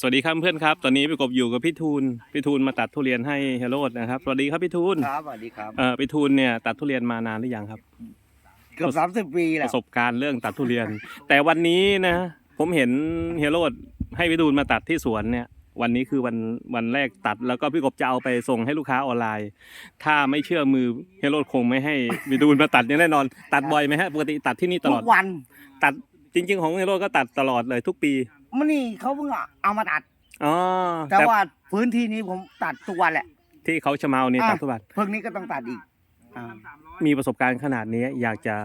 สวัสดีครับเพื่อนครับ ตอนนี้พี่กบอยู่กับพี่ทูลพี่ทูลมาตัดทุเรียนให้เฮโรดนะครับ สวัสดีครับพี่ทูลครับสวัสดีครับเอ่อพี่ทูลเนี่ยตัดทุเรียนมานานหรือยังครับ เกือบสามสิบ30ปีปแล้วระสบการณ์เรื่องตัดทุเรียน แต่วันนี้นะ ผมเห็นเฮโรดให้พี่ทูลมาตัดที่สวนเนี่ย วันนี้คือวันวันแรกตัด แล้วก็พี่กบจะเอาไปส่งให้ลูกค้าออนไลน์ ถ้าไม่เชื่อมือเฮโรดคงไม่ให้พี่ทูลมาตัดอย่างแน่นอน ตัดบ่อยไหมฮะปกติตัดที่นี่ตทุลอด กวันตัดจริง ๆ ของเฮโรดก็ตัดตลอดเลยทุกปี มันนี่เขาเพิ่งเอามาตัด อ๋อแต่ว่าพื้นที่นี้ผมตัดทุกวันแหละ ที่เขาชะเมานี่อะตัดทุกวันเพิ่งนี้ก็ต้องตัดอีกอ่ามีประสบการณ์ขนาดนี้อยากจะ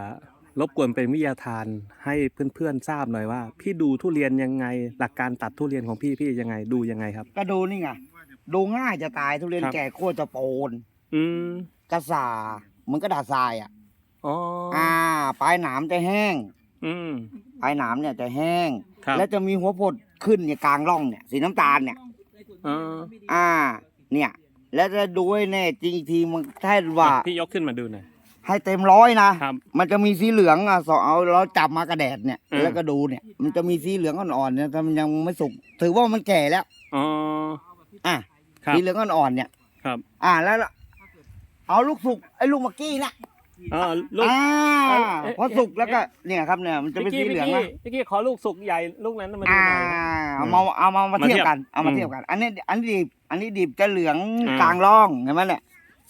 รบกวนเป็นวิทยาทานให้เพื่อนๆทราบหน่อยว่า พี่ดูทุเรียนยังไง หลักการตัดทุเรียนของพี่พี่ยังไงดูยังไงครับ ก็ดูนี่ไงดูง่ายจะตายทุเรียนครับ แก่โคตรจะโปนอืมกระสาเหมือนกระดาษทรายอะ อ๋ออ่า ปลายหนามจะแห้ง อืมปลายหนามเนี่ยจะแห้ง ครับแล้วจะมีหัวผดขึ้นเนี่ยกลางร่องเนี่ยสีน้ำตาลเนี่ยอ๋ออ่า เนี่ย แล้วจะดูให้แน่จริงอีกทีมันแท้ว่า พี่ยกขึ้นมาดูหน่อย ให้เต็มร้อยนะ ครับมันจะมีสีเหลืองอะสองเอาเราจับมากระแดดเนี่ย อืม แล้วก็ดูเนี่ย มันจะมีสีเหลืองอ่อนๆเนี่ยถ้ามันยังไม่สุก ถือว่ามันแก่แล้ว อ๋อ อะ ครับ สีเหลืองอ่อนๆเนี่ย ครับ อ่าแล้วล่ะเอาลูกสุกไอ้ลูกเมื่อกี้นะ อ๋อลูก อ่าเอ้ยเอ้ย พอสุกแล้วก็เนี่ยครับเนี่ยมันจะเป็นพี่สีกี้เหลืองพี่นะกี้พี่กี้ขอลูกสุกใหญ่ลูกนั้นมาดูอ่าหน่อยนะ เอามาเอามามามาเทีเทียยบบกันเอามาอืมเทียบกัน อันนี้อันนี้ดิบอันนี้ดิบจะเหลืองอ่ากลางร่องเห็นไหมเนี่ย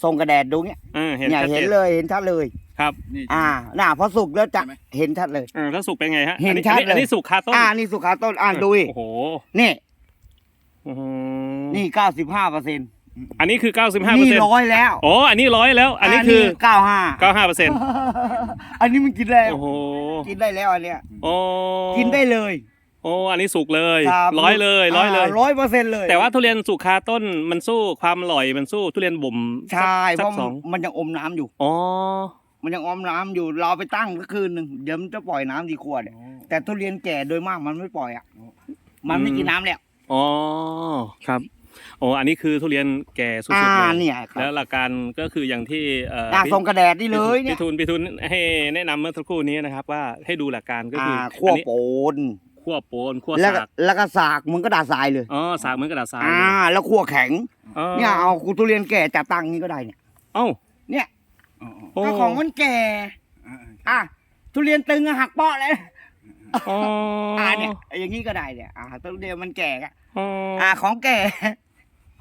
ส่งกระแดดดูเนี่ยเออเห็นเนี่ยชัดเห็เจนนเลยเห็นชัดเลย ครับอ่าน่ะพอสุกแล้วจะเห็นชัดเลย เออถ้าสุกเป็นไงฮะเห็นอัชัดอัอันเลย นี้สุกคาต้นอ่านี่สุกขาต้นอ่าดูดิโอ้โหนี่ อื้อหือนี่เก้าสิบห้าเปอร์เซ็นต์ อันนี้คือ95เปอร์นี่เซ็นต์ร้อยแล้วอ๋ออันนี้ร้อยแล้ว อันนี้คือเก้าห้า95เปอร์เซ็นต์อันนี้มันกินได้โอ้โหกินได้แล้วอันเนี้ยโอ้กินได้เลยโอ้อันนี้สุกเลยครับร้อยเลยร้อยเลยร้อยเปอร์เซ็นต์เลย แต่ว่าทุเรียนสุกคาต้นมันสู้ความอร่อยมันสู้ทุเรียนบ่มใช่สักเพสัราะกสองมันยังอมน้ำอยู่อ๋อมันยังอมน้ำอยู่เราไปตั้งก็คืนหนึ่งเดี๋ยวมันจะปล่อยน้ำดีขวดเนี่ยแต่ทุเรียนแก่โดยมากมันไม่ปล่อยอะมันไม่กินน้ำแล้วอ๋อครับ โอ้อันนี้คือทุเรียนแก่สุดอ่าๆเลยเนี่ยครัแล้วบหลักการก็คืออย่างที่เอ่ออ่าพี่ส่งกระแดดนี่เลยเนี่พี่ยทูลพี่ทูลให้แนะนำเมื่อสักครู่นี้นะครับ ว่าให้ดูหลักการก็อ่าคือขั้วอันนี้โปนขั้วโปนขั้วแล้วก็สากแล้วก็สากเหมันก็ดาษทรายเลยอ๋อสากเหมือนกระดาษทรายอ่าเลยแล้วขั้วแข็งอ๋อเนี่ยเอาคุณทุเรียนแก่จับตั้งนี้ก็ได้เนี่ย เอ้าเนี่ยโอ้ถ้าของมันแก่ อะทุเรียนตึงอะหักเปาะเลยอ๋ออ่าเนี่ยอย่างนี้ก็ได้เนี่ยอ่าทุเรียนมันแก่อะอ๋ออ่าของแก่เ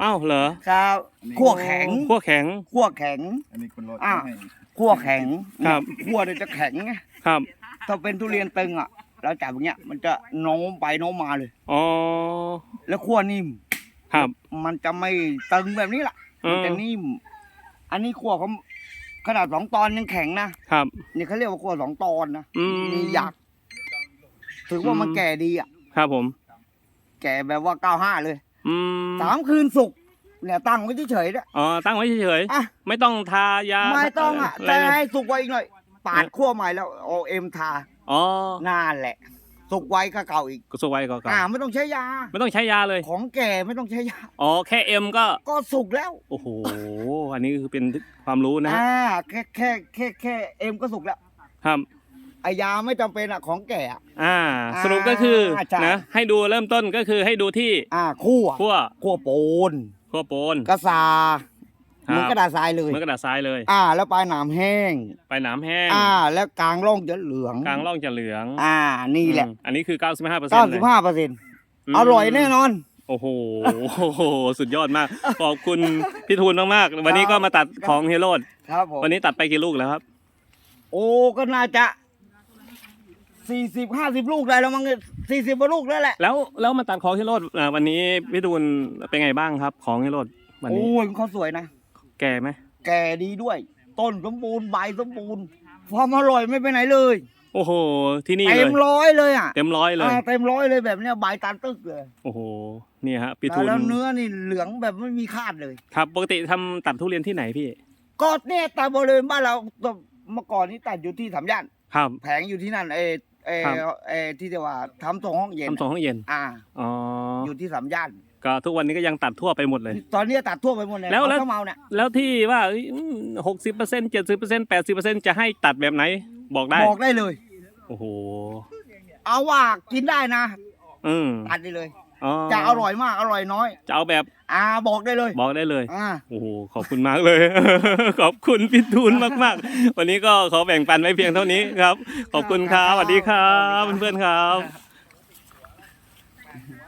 อ้าเหรอครับขั้วแข็งขั้วแข็งขั้วแข็ง อันนี้คุณรถอะ ให้ขั้วแข็งครับขั้วเนี่ยจะแข็งไงครับถ้าเป็นทุเรียนตึงอะเราจับอย่างเงี้ยมันจะโน้มไปโน้มมาเลย อ๋อแล้วขั้วนิ่มครับ มันจะไม่ตึงแบบนี้ล่ะเอมันอจะนิ่ม อันนี้ขั้วเขาขนาดสองตอนยังแข็งนะครับ นี่เขาเรียกว่าขั้วสองตอนนะอืม มีหยักถือว่ามันอืมแก่ดีอะ ครับผม แก่แบบว่าเก้าห้าเลย อืมสามคืนสุกเนี่ยตั้งไว้เฉยๆนะอ๋อตั้งไว้เฉยอะ ๆไม่ต้องทายาไม่ต้องอะไรแต่เลยให้สุกไว้อีกหน่อยปาดขั้วใหม่แล้วเอาเอ็มทาอ๋อนั่นแหละ สุกไว้ก็เก่าอีกก็สไว้ก่อนอ่าไม่ต้องใช้ยา ไม่ต้องใช้ยาเลย ของแก่ไม่ต้องใช้ยา อ๋อแค่เอ็มก็ก็สุกแล้วโอ้โหอันนี้คือเป็นความรู้นะอ่าแค่แค่แค่แค่เอ็มก็สุกแล้ว ครับ ไอยาไม่จำเป็นอะของแก่อะอ่า สรุปก็คืออ่าใช่ นะให้ดูเริ่มต้นก็คือให้ดูที่อ่าคั่วขั้วคั่วโปนขั้วโปนกระซาคเหมือนกระดาษทรายเลย เหมือนกระดาษทรายเลย อ่า แล้วปลายหนามแห้ง ไปหนามแห้งอ่า แล้วกลางร่องจะเหลือง กลางร่องจะเหลืองอ่า นี่แหละอืมอันนี้คือ 95เปอร์เซ็นเก้าต์เลสิยบห้าเปอร์เซ็นต์อร่อยแน่นอนโอ้โห สุดยอดมาก ขอบคุณพี่ทูลมากๆ วันนี้ก็มาตัดของเฮโรดครับผมวันนี้ตัดไปกี่ลูกแล้วครับ โอ้ก็น่าจะ สี่สิบห้าสิบลูกได้แล้วมั้งสี่สิบลูกแล้วแหละ แล้วแล้วมาตัดของเฮโรดอ่าวันนี้พี่ทูลเป็นไงบ้างครับ ของเฮโรดวันนี้โอ้ยเขาสวยนะ แก่ไหมแก่ดีด้วย ต้นสมบูรณ์ใบสมบูรณ์ความอร่อยไม่ไปไหนเลย โอ้โห ที่นี่เลเต็ยมร้อยเลยอะเต็มร้อยเลยอ่าเต็มร้อยเลยแบบเนี้ยใบตันตึกเลย โอ้โหเนี่ยฮะพี่ทูลแล้วเนื้อนี่เหลืองแบบไม่มีคาดเลย ครับ ปกติทำตัดทุเรียนที่ไหนพี่ก็เนี่ยตามบริเวณบ้านเราเมื่อก่อนนี้ตัดอยู่ที่สามย่านครับแผงอยู่ที่นั่นเออ เออครับ เออที่เรียกว่าทำตรงห้องเย็นทำสองห้องเย็นอ่า อ๋ออยู่ที่สามย่าน ก็ทุกวันนี้ก็ยังตัดทั่วไปหมดเลย ตอนนี้ตัดทั่วไปหมดเลยแล้วแล้ว เขาเมาเนี่ยแล้วที่ว่าหกสิบเปอร์เซ็นต์เจ็ดสิบเปอร์เซ็นต์แปดสิบเปอร์เซ็นต์จะให้ตัดแบบไหนบอกได้ บอกได้เลย โอ้โห เอาว่ากินได้นะอืมตัดได้เลย อ๋อจะอร่อยมากอร่อยน้อย จะเอาแบบอ่าบอกได้เลยบอกได้เลย อ่า โอ้โห ขอบคุณมากเลย ขอบคุณพี่ทูนมากๆ วันนี้ก็ขอแบ่งปันไว้เพียงเท่านี้ครับ ขอบคุณครับสวัสดีครับ เพื่อนๆครับ